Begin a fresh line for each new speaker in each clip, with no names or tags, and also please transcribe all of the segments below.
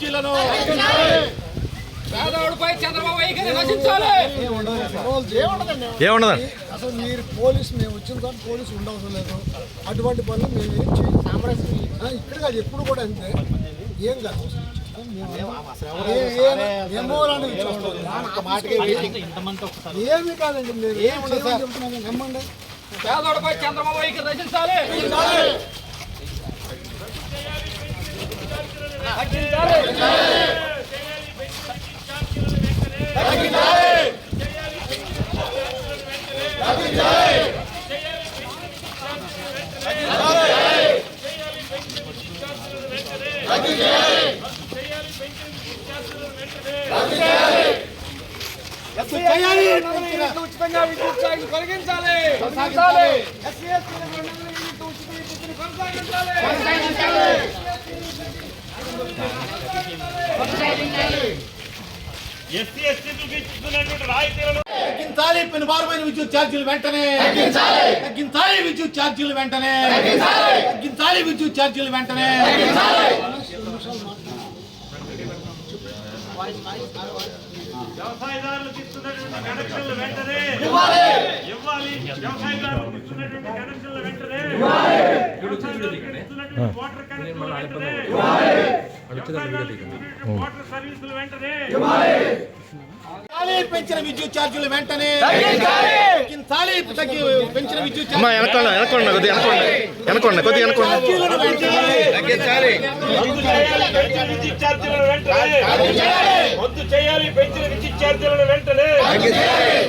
కుర్చీలను
ఏముండదండి
అసలు మీరు పోలీసు మేము వచ్చిన తర్వాత పోలీసు ఉండవసం లేదు. అటువంటి పనులు మేము ఏం చేయాలి. ఇక్కడ కాదు ఎప్పుడు కూడా అంతే. ఏం కాదు. ఏమి కాదండి మీరు. ఏమి చెప్తున్నాను నమ్మండి.
పేదోడిపై చంద్రబాబు రచించాలి ఉచితంగా విద్యుత్ ఛార్జీలు తొలగించాలి ఎస్సీ ఎస్టీ ఉచిత కొనసాగించాలి
ఎస్సీ రాయితీలను
తగ్గించాలి. పెనుభారమైన విద్యుత్ ఛార్జీలు వెంటనే. తగ్గించాలి. విద్యుత్ ఛార్జీలు వెంటనే. తగ్గించాలి. విద్యుత్ ఛార్జీలు వెంటనే.
వ్యవసాయదారులకు ఇస్తున్నటువంటి కనెక్షన్లు వెంటనే. ఇవ్వాలి. వ్యవసాయదారులకు ఇస్తున్నటువంటి కనెక్షన్లు వెంటనే. వ్యవసాయదారులకు ఇస్తున్నటువంటి వాటర్ కనెక్షన్లు వెంటనే. వ్యవసాయదారులకు ఇస్తున్నటువంటి వాటర్ సర్వీసులు వెంటనే.
తగ్గించాలి పెంచిన విద్యుత్ ఛార్జీలు వెంటనే. పెంచిన విద్యుత్ వెంటనే
రద్దు చేయాలి పెంచిన విద్యుత్ ఛార్జీలను వెంటనే.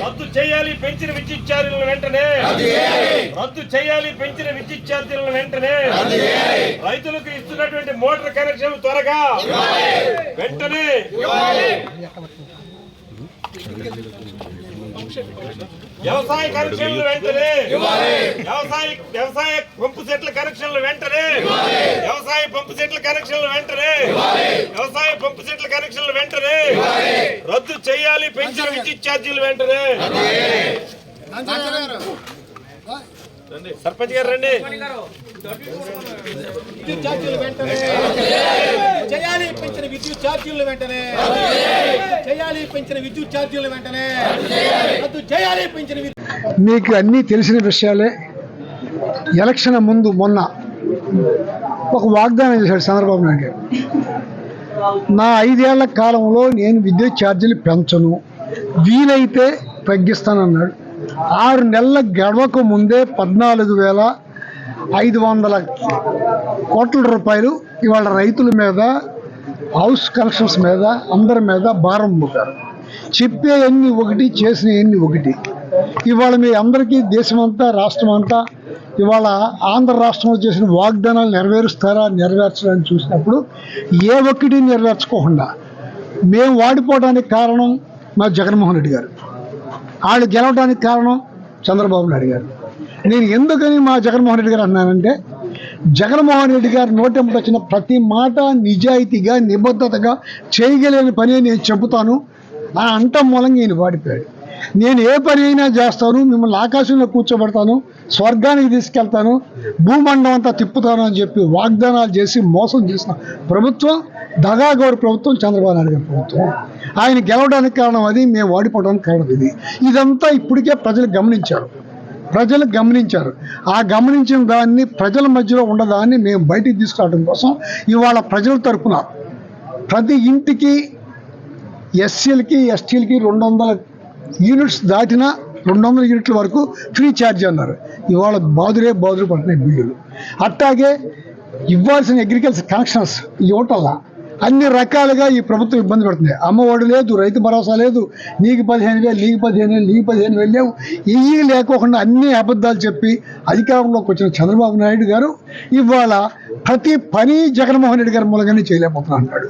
రద్దు చేయాలి. పెంచిన విద్యుత్ ఛార్జీలను వెంటనే. రద్దు చేయాలి. పెంచిన విద్యుత్ ఛార్జీలను వెంటనే రైతులకు ఇస్తున్నటువంటి మోటార్ కనెక్షన్లు త్వరగా. వెంటనే. వ్యవసాయ కనెక్షన్లు వెంటనే. వ్యవసాయ వ్యవసాయ పంపు సెట్ల కనెక్షన్లు వెంటనే. వ్యవసాయ పంపు సెట్ల కనెక్షన్లు వెంటనే. కనెక్షన్లు వెంటనే. రద్దు చేయాలి పెంచిన విద్యుత్ ఛార్జీలు వెంటనే. సర్పంచ్ గారు రండి.
విద్యుత్ ఛార్జీలు వెంటనే. చేయాలి పెంచిన విద్యుత్ ఛార్జీలు వెంటనే. చేయాలి పెంచిన విద్యుత్ ఛార్జీలు వెంటనే. రద్దు చేయాలి పెంచిన
మీకు అన్నీ తెలిసిన విషయాలే. ఎలక్షన్ ముందు మొన్న ఒక వాగ్దానం చేశాడు చంద్రబాబు నాయుడు గారు. నా ఐదేళ్ళ కాలంలో నేను విద్యుత్ ఛార్జీలు పెంచను. వీలైతే తగ్గిస్తానన్నాడు. ఆరు నెలల గడవక ముందే పద్నాలుగు వేల ఐదు వందల కోట్ల రూపాయలు ఇవాళ రైతుల మీద హౌస్ కలెక్షన్స్ మీద అందరి మీద భారం మోపారు. చెప్పే ఎన్ని ఒకటి చేసిన ఎన్ని ఒకటి. ఇవాళ మీ అందరికీ దేశమంతా రాష్ట్రం అంతా ఇవాళ ఆంధ్ర రాష్ట్రంలో చేసిన వాగ్దానాలు నెరవేరుస్తారా నెరవేర్చడానికి చూసినప్పుడు ఏ ఒక్కటి నెరవేర్చుకోకుండా మేము వాడిపోవడానికి కారణం మా జగన్మోహన్ రెడ్డి గారు. వాళ్ళు గెలవడానికి కారణం చంద్రబాబు నాయుడు గారు. నేను ఎందుకని మా జగన్మోహన్ రెడ్డి గారు అన్నానంటే జగన్మోహన్ రెడ్డి గారు నోటెంపు వచ్చిన ప్రతి మాట నిజాయితీగా నిబద్ధతగా చేయగలిగిన పని నేను చెబుతాను. అని అంటం మూలంగా ఈయన వాడిపోయాడు. నేను ఏ పని అయినా చేస్తాను మిమ్మల్ని ఆకాశంలో కూర్చోబెడతాను. స్వర్గానికి తీసుకెళ్తాను భూమండం అంతా తిప్పుతాను అని చెప్పి వాగ్దానాలు చేసి మోసం చేసిన ప్రభుత్వం దగాగౌర ప్రభుత్వం చంద్రబాబు నాయుడు గారి ప్రభుత్వం. ఆయన గెలవడానికి కారణం అది మేము వాడిపోవడానికి కారణం ఇది. ఇదంతా ఇప్పటికే ప్రజలు గమనించారు. ప్రజలు గమనించారు. ఆ గమనించిన దాన్ని ప్రజల మధ్యలో ఉన్నదాన్ని మేము బయటికి తీసుకురావడం కోసం ఇవాళ ప్రజల తరఫున ప్రతి ఇంటికి ఎస్సీలకి ఎస్టీలకి రెండు వందల యూనిట్స్ దాటిన రెండు వందల యూనిట్ల వరకు ఫ్రీ ఛార్జ్ అన్నారు. ఇవాళ బాదురే బాదురు పడుతున్నాయి బిల్లులు. అట్టాగే ఇవ్వాల్సిన అగ్రికల్చర్ కనెక్షన్స్ ఇవ్వటల్లా అన్ని రకాలుగా ఈ ప్రభుత్వం ఇబ్బంది పెడుతుంది అమ్మఒడి లేదు రైతు భరోసా లేదు నీకు పదిహేను వేలు నీకు పదిహేను వేలు నీకు పదిహేను వేలు లేవు. ఇవి లేకోకుండా అన్ని అబద్ధాలు చెప్పి అధికారంలోకి వచ్చిన చంద్రబాబు నాయుడు గారు ఇవాళ ప్రతి పని జగన్మోహన్ రెడ్డి గారి మూలంగానే చేయలేకపోతున్నా అన్నాడు